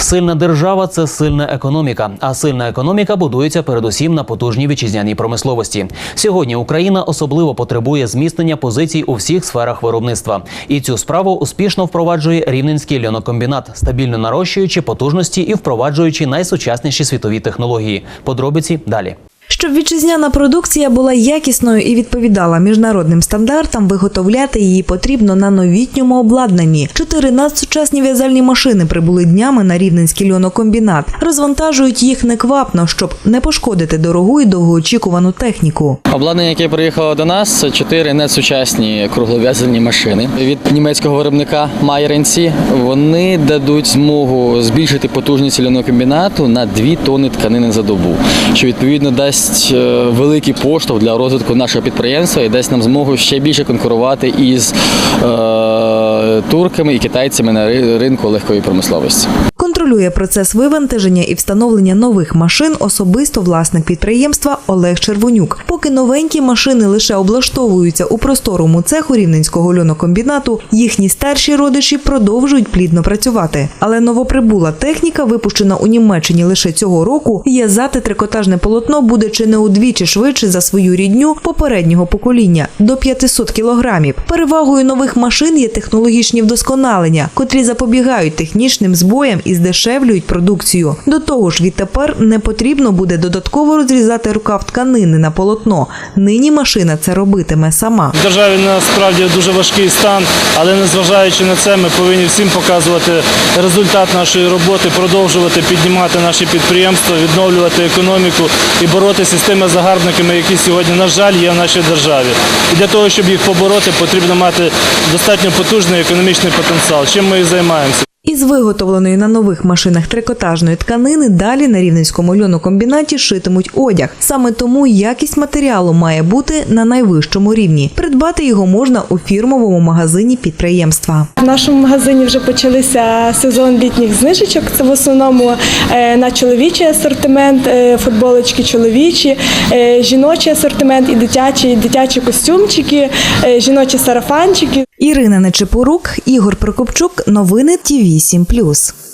Сильна держава це сильна економіка. А сильна економіка будується передусім на потужній вітчизняній промисловості. Сьогодні Україна особливо потребує зміцнення позицій у всіх сферах виробництва. І цю справу успішно впроваджує рівненський льонокомбінат, стабільно нарощуючи потужності і впроваджуючи найсучасніші світові технології. Подробиці далі. Щоб вітчизняна продукція була якісною і відповідала міжнародним стандартам, виготовляти її потрібно на новітньому обладнанні. Чотири надсучасні в'язальні машини прибули днями на рівненський льонокомбінат. Розвантажують їх неквапно, щоб не пошкодити дорогу і довгоочікувану техніку. Обладнання, яке приїхало до нас, це чотири несучасні круглов'язальні машини від німецького виробника Майренці. Вони дадуть змогу збільшити потужність льонокомбінату на 2 тонни тканини за добу, що відповідно дасть е, великий поштовх для розвитку нашого підприємства і дасть нам змогу ще більше конкурувати із е, турками і китайцями на ринку легкої промисловості. Контролює процес вивантаження і встановлення нових машин особисто власник підприємства Олег Червонюк. Поки новенькі машини лише облаштовуються у просторому цеху рівненського льонокомбінату, їхні старші родичі продовжують плідно працювати. Але новоприбула техніка, випущена у Німеччині лише цього року, в'язати трикотажне полотно буде чи не удвічі швидше за свою рідню попереднього покоління до 500 кілограмів. Перевагою нових машин є технологічні вдосконалення, котрі запобігають технічним збоям і здешевлюють продукцію. До того ж, відтепер не потрібно буде додатково розрізати рукав тканини на полотно. Нині машина це робитиме сама. В державі насправді дуже важкий стан, але незважаючи на це, ми повинні всім показувати результат нашої роботи, продовжувати піднімати наші підприємства, відновлювати економіку і боротися з тими загарбниками, які сьогодні, на жаль, є в нашій державі. І для того, щоб їх побороти, потрібно мати достатньо потужний економічний потенціал. Чим ми і займаємося. Із виготовленої на нових машинах трикотажної тканини далі на рівненському льонокомбінаті шитимуть одяг. Саме тому якість матеріалу має бути на найвищому рівні. Придбати його можна у фірмовому магазині підприємства. В нашому магазині вже почалися сезон літніх знижечок. Це в основному е, на чоловічий асортимент, е, футболочки чоловічі, е, жіночий асортимент і дитячі, дитячі костюмчики, жіночі сарафанчики. Ірина Нечепорук, Ігор Прокопчук. Новини Ті 8